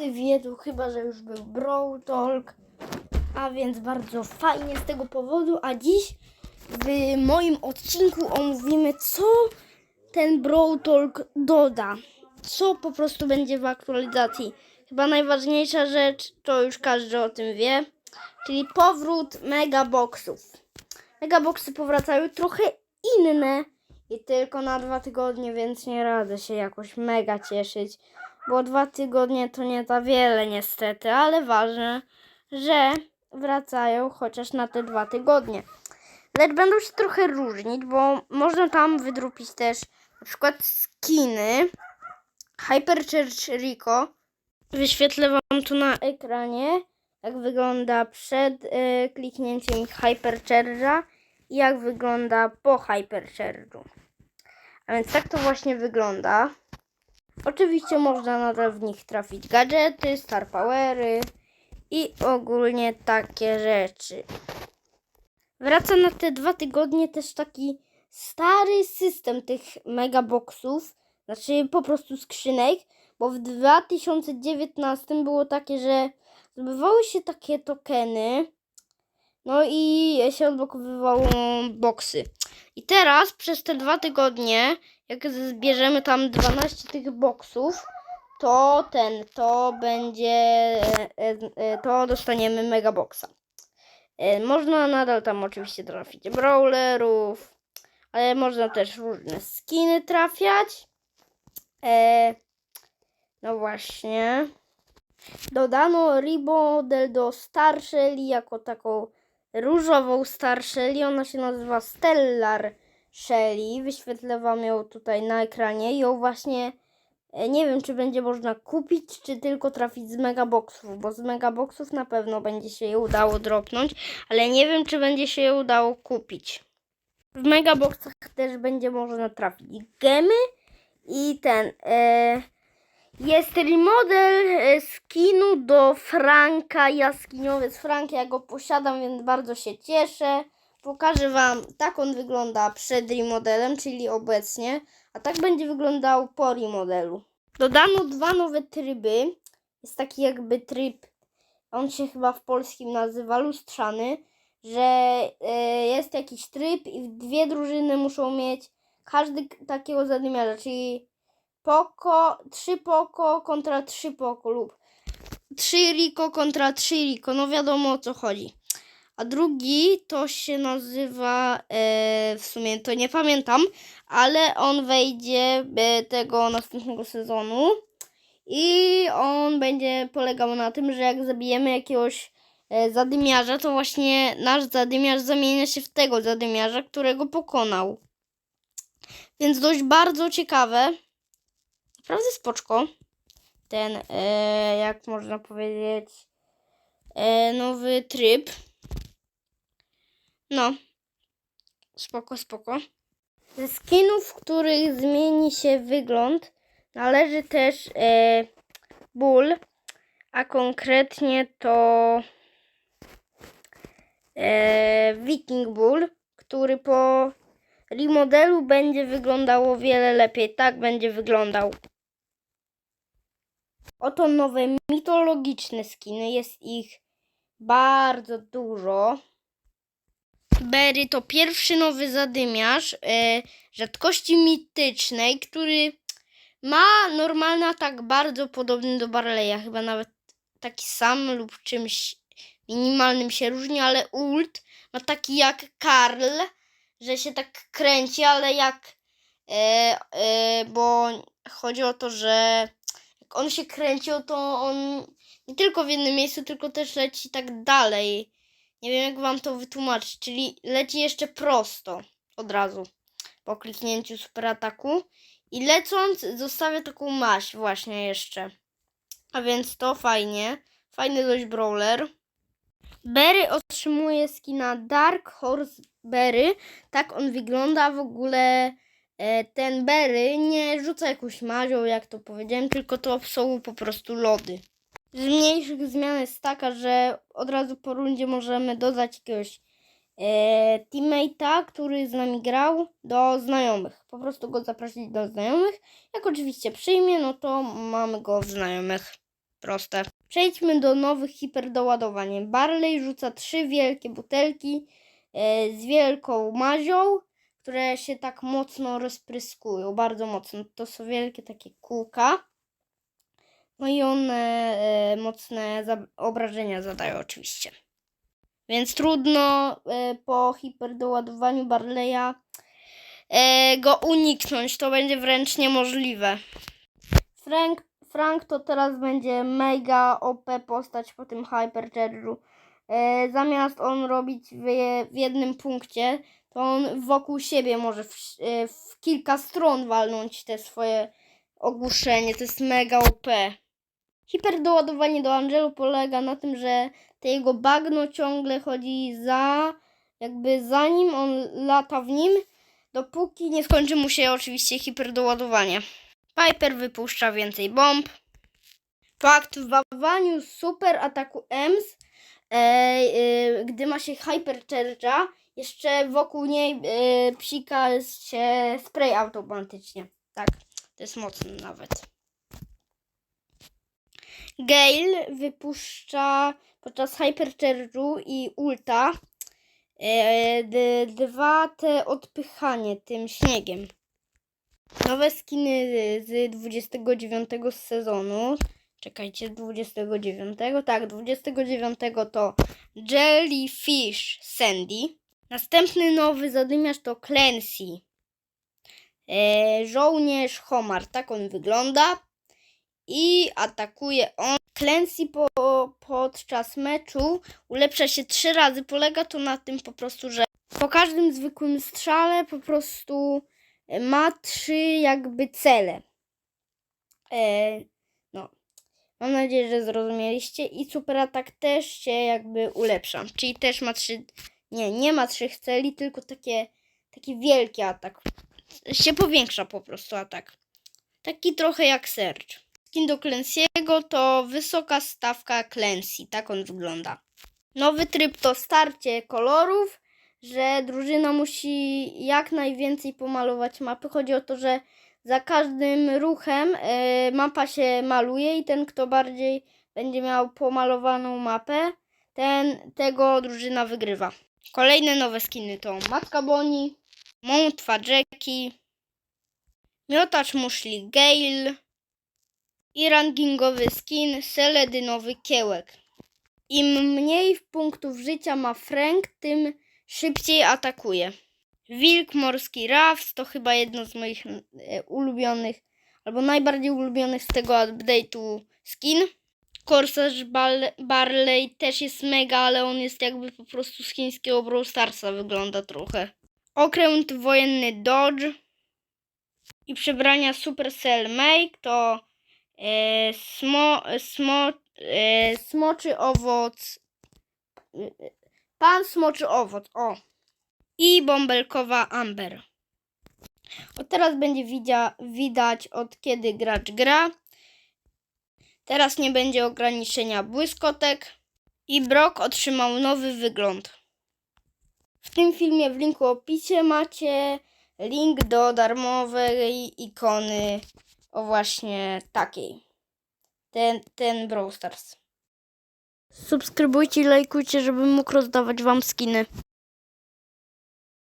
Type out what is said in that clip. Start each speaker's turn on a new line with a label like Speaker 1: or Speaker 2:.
Speaker 1: każdy wie, to chyba, że już był Brawl Talk, a więc bardzo fajnie z tego powodu, a dziś w moim odcinku omówimy, co ten Brawl Talk doda, co po prostu będzie w aktualizacji. Chyba najważniejsza rzecz, to już każdy o tym wie, czyli powrót megaboxów. Megaboxy powracają trochę inne i tylko na dwa tygodnie, więc nie radzę się jakoś mega cieszyć, bo dwa tygodnie to nie za wiele niestety, ale ważne, że wracają chociaż na te dwa tygodnie. Lecz będą się trochę różnić, bo można tam wydrupić też na przykład skiny Hypercharge Rico. Wyświetlę Wam tu na ekranie, jak wygląda przed e, kliknięciem Hypercharge'a i jak wygląda po Hypercharge'u. A więc tak to właśnie wygląda. Oczywiście można nadal w nich trafić gadżety, star powery i ogólnie takie rzeczy. Wraca na te dwa tygodnie też taki stary system tych megaboxów, znaczy po prostu skrzynek, bo w 2019 było takie, że zdobywały się takie tokeny, no i się odblokowywało boksy. I teraz przez te dwa tygodnie, jak zbierzemy tam 12 tych boksów, to ten, to będzie, e, e, to dostaniemy megaboxa. E, Można nadal tam oczywiście trafić brawlerów, ale można też różne skiny trafiać. E, no właśnie. Dodano remodel do Star Shelly jako taką różową Star Shelly. Ona się nazywa Stellar Shelly. Wyświetlę Wam ją tutaj na ekranie. Ją właśnie e, nie wiem, czy będzie można kupić, czy tylko trafić z megaboxów, bo z megaboxów na pewno będzie się je udało dropnąć, ale nie wiem, czy będzie się je udało kupić. W megaboxach też będzie można trafić gemy i ten. E, jest remodel e, skinu do Franka Jaskiniowiec. Frank, ja go posiadam, więc bardzo się cieszę. Pokażę Wam, tak on wygląda przed remodelem, czyli obecnie, a tak będzie wyglądał po remodelu. Dodano dwa nowe tryby. Jest taki jakby tryb, on się chyba w polskim nazywa lustrzany, że e, jest jakiś tryb i dwie drużyny muszą mieć każdy takiego zadymiarza, czyli Poko, 3 Poko kontra 3 Poko lub 3 Riko kontra 3 Riko. No wiadomo o co chodzi. A drugi to się nazywa, e, w sumie to nie pamiętam, ale on wejdzie e, tego następnego sezonu i on będzie polegał na tym, że jak zabijemy jakiegoś e, zadymiarza, to właśnie nasz zadymiarz zamienia się w tego zadymiarza, którego pokonał. Więc dość bardzo ciekawe. Naprawdę spoczko. Ten, e, jak można powiedzieć, e, nowy tryb. No. Spoko, spoko. Ze skinów, których zmieni się wygląd, należy też e, ból, a konkretnie to e, Viking Bull, który po remodelu będzie wyglądało wiele lepiej. Tak będzie wyglądał. Oto nowe mitologiczne skiny. Jest ich bardzo dużo. Berry to pierwszy nowy zadymiarz e, rzadkości mitycznej, który ma normalny atak bardzo podobny do Barleya. Chyba nawet taki sam lub czymś minimalnym się różni, ale ult ma taki jak Karl, że się tak kręci, ale jak. E, e, bo chodzi o to, że jak on się kręcił, to on nie tylko w jednym miejscu, tylko też leci tak dalej. Nie wiem, jak wam to wytłumaczyć, czyli leci jeszcze prosto od razu po kliknięciu super ataku i lecąc zostawia taką maść właśnie jeszcze. A więc to fajnie. Fajny dość brawler. Berry otrzymuje skina Dark Horse Berry. Tak on wygląda w ogóle. E, ten Berry nie rzuca jakąś mazią, jak to powiedziałem, tylko to są po prostu lody. Z mniejszych zmian jest taka, że od razu po rundzie możemy dodać jakiegoś e, teammate'a, który z nami grał, do znajomych. Po prostu go zaprosić do znajomych. Jak oczywiście przyjmie, no to mamy go w znajomych. Proste. Przejdźmy do nowych hiperdoładowań. Barley rzuca trzy wielkie butelki e, z wielką mazią, które się tak mocno rozpryskują, bardzo mocno. To są wielkie takie kółka. No i one e, mocne obrażenia zadają oczywiście. Więc trudno e, po hiperdoładowaniu Barleya e, go uniknąć. To będzie wręcz niemożliwe. Frank, Frank to teraz będzie mega OP postać po tym Hypercharge'u. Zamiast on robić w, jednym punkcie, to on wokół siebie może w, w kilka stron walnąć te swoje ogłuszenie. To jest mega OP. Hiperdoładowanie do Angelu polega na tym, że te jego bagno ciągle chodzi za, jakby za nim, on lata w nim, dopóki nie skończy mu się oczywiście hiperdoładowanie. Piper wypuszcza więcej bomb. Po aktywowaniu super ataku EMS, e, e, gdy ma się Hypercharge'a, jeszcze wokół niej e, psika się spray automatycznie. Tak, to jest mocne nawet. Gale wypuszcza podczas Hypercharge'u i ulta e, dwa te odpychanie tym śniegiem. Nowe skiny z 29 sezonu. Czekajcie, 29. Tak, 29 to Jellyfish Sandy. Następny nowy zadymiarz to Clancy. E, żołnierz Homar, tak on wygląda. I atakuje on. Clancy po, podczas meczu ulepsza się trzy razy. Polega to na tym po prostu, że po każdym zwykłym strzale po prostu ma trzy jakby cele. E, no. Mam nadzieję, że zrozumieliście. I super atak też się jakby ulepsza. Czyli też ma trzy. Nie, nie ma trzech celi, tylko takie, taki wielki atak. Się powiększa po prostu atak. Taki trochę jak Surge. Skin do Clancy'ego to wysoka stawka Clancy. Tak on wygląda. Nowy tryb to starcie kolorów że drużyna musi jak najwięcej pomalować mapy. Chodzi o to, że za każdym ruchem e, mapa się maluje i ten, kto bardziej będzie miał pomalowaną mapę, ten tego drużyna wygrywa. Kolejne nowe skiny to Matka Boni, Mątwa Jackie, Miotacz Muszli Gale i rankingowy skin Seledynowy Kiełek. Im mniej punktów życia ma Frank, tym szybciej atakuje. Wilk morski Rafs to chyba jedno z moich e, ulubionych, albo najbardziej ulubionych z tego update'u skin. Korsarz Barley też jest mega, ale on jest jakby po prostu z chińskiego Brawl Starsa wygląda trochę. Okręt wojenny Dodge i przebrania Supercell Make to e, smo, smo, e, smoczy owoc e, Pan smoczy owoc, o. I bąbelkowa Amber. O teraz będzie widzia, widać od kiedy gracz gra. Teraz nie będzie ograniczenia błyskotek. I Brock otrzymał nowy wygląd. W tym filmie w linku opisie macie link do darmowej ikony o właśnie takiej. Ten, ten Brawl Stars. Subskrybujcie i lajkujcie, żebym mógł rozdawać wam skiny.